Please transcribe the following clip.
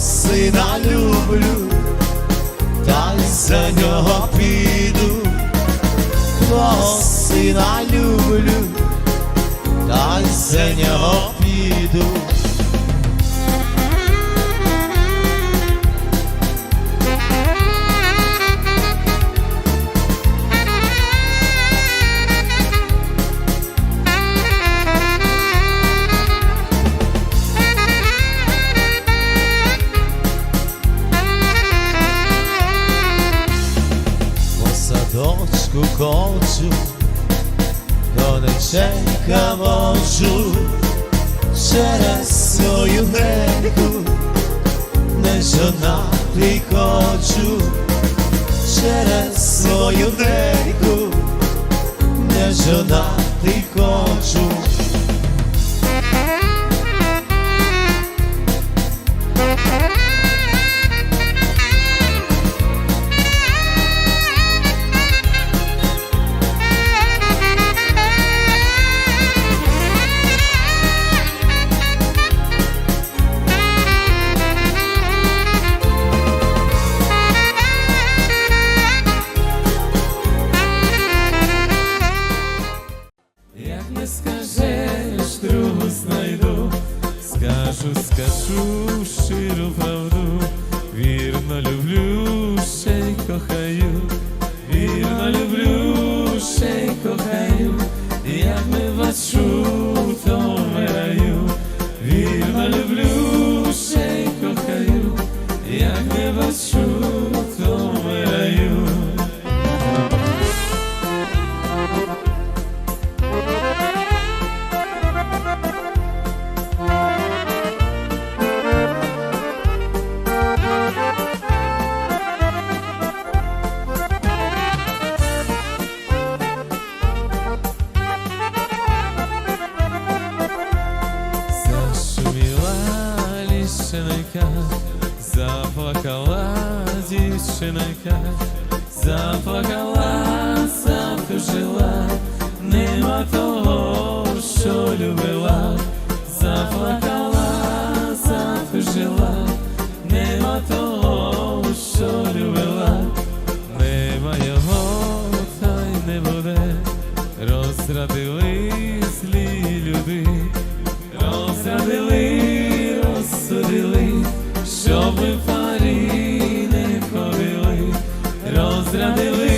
сина люблю, та й за нього піду, твого сина люблю, та й за нього піду. Коджу, конеченька вожу через свою греку, не жонатий хочу, через свою греку, не жонатий скажу, скажу щиру правду, вірно люблю, ще й кохаю, вірно люблю, ще й кохаю, як не бачу, то вмираю, вірно люблю, ще й кохаю, як не бачу, то дівчинка, заплакала, затужила, нема того, що любила, заплакала, затужила, nostra delícia.